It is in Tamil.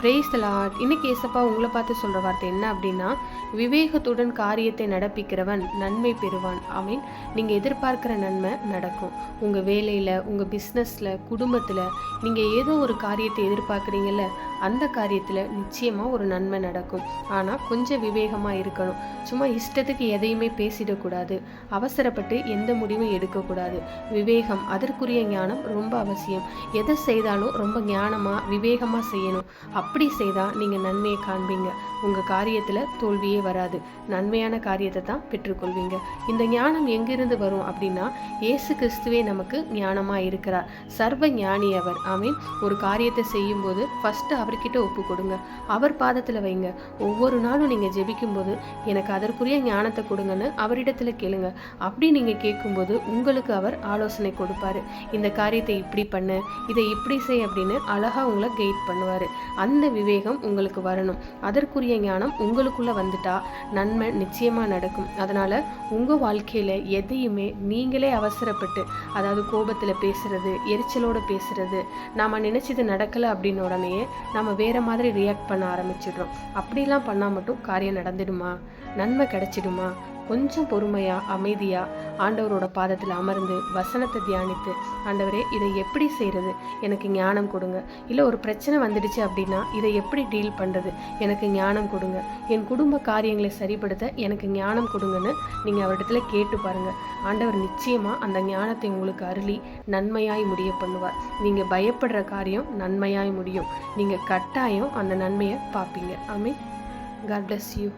பிரேஸ் லார்ட் இன்னைக்கு ஏசப்பா உங்களை பார்த்து சொல்கிற வார்த்தை என்ன அப்படின்னா விவேகத்துடன் காரியத்தை நடப்பிக்கிறவன் நன்மை பெறுவான். ஐ மீன் நீங்கள் எதிர்பார்க்குற நன்மை நடக்கும். உங்கள் வேலையில் உங்கள் பிஸ்னஸில் குடும்பத்தில் நீங்கள் ஏதோ ஒரு காரியத்தை எதிர்பார்க்குறீங்கல்ல அந்த காரியத்தில் நிச்சயமாக ஒரு நன்மை நடக்கும். ஆனால் கொஞ்சம் விவேகமாக இருக்கணும். சும்மா இஷ்டத்துக்கு எதையுமே பேசிடக்கூடாது. அவசரப்பட்டு எந்த முடிவும் எடுக்கக்கூடாது. விவேகம் அதற்குரிய ஞானம் ரொம்ப அவசியம். எதை செய்தாலும் ரொம்ப ஞானமாக விவேகமாக செய்யணும். அப்படி செய்தால் நீங்கள் நன்மையை காண்பீங்க. உங்கள் காரியத்தில் தோல்வியே வராது. நன்மையான காரியத்தை தான் பெற்றுக்கொள்வீங்க. இந்த ஞானம் எங்கிருந்து வரும் அப்படின்னா இயேசு கிறிஸ்துவே நமக்கு ஞானமாக இருக்கிறார். சர்வ ஞானி அவர் ஐ மீன் ஒரு காரியத்தை செய்யும்போது ஃபஸ்ட்டு அவர்கிட்ட ஒப்பு கொடுங்க. அவர் பாதத்தில் வைங்க. ஒவ்வொரு நாளும் நீங்கள் ஜெபிக்கும்போது எனக்கு அதற்குரிய ஞானத்தை கொடுங்கன்னு அவரிடத்தில் கேளுங்க. அப்படி நீங்கள் கேட்கும்போது உங்களுக்கு அவர் ஆலோசனை கொடுப்பாரு. இந்த காரியத்தை இப்படி பண்ணு இதை இப்படி செய் அப்படின்னு அழகாக உங்களை கைட் பண்ணுவார். அந்த விவேகம் உங்களுக்கு வரணும். அதற்குரிய ஞானம் உங்களுக்குள்ளே வந்துட்டா நன்மை நிச்சயமாக நடக்கும். அதனால் உங்கள் வாழ்க்கையில் எதையுமே நீங்களே அவசரப்பட்டு அதாவது கோபத்தில் பேசுகிறது எரிச்சலோடு பேசுகிறது நாம் நினச்சது நடக்கலை அப்படின்னு உடனே நம்ம வேறு மாதிரி ரியாக்ட் பண்ண ஆரம்பிச்சிடுறோம். அப்படிலாம் பண்ணால் மட்டும் காரியம் நடந்துடுமா? நன்மை கிடச்சிடுமா? கொஞ்சம் பொறுமையாக அமைதியாக ஆண்டவரோட பாதத்தில் அமர்ந்து வசனத்தை தியானித்து ஆண்டவரே இதை எப்படி செய்கிறது எனக்கு ஞானம் கொடுங்க. இல்லை ஒரு பிரச்சனை வந்துடுச்சு அப்படின்னா இதை எப்படி டீல் பண்ணுறது எனக்கு ஞானம் கொடுங்க. என் குடும்ப காரியங்களை சரிப்படுத்த எனக்கு ஞானம் கொடுங்கன்னு நீங்கள் அவரிடத்துல கேட்டு பாருங்கள் ஆண்டவர் நிச்சயமாக அந்த ஞானத்தை உங்களுக்கு அருளி நன்மையாய் முடிய பண்ணுவார். நீங்கள் பயப்படுற காரியம் நன்மையாய் முடியும். நீங்கள் கட்டாயம் அந்த நன்மையை பார்ப்பீங்க. ஆமே காட் பிளஸ் யூ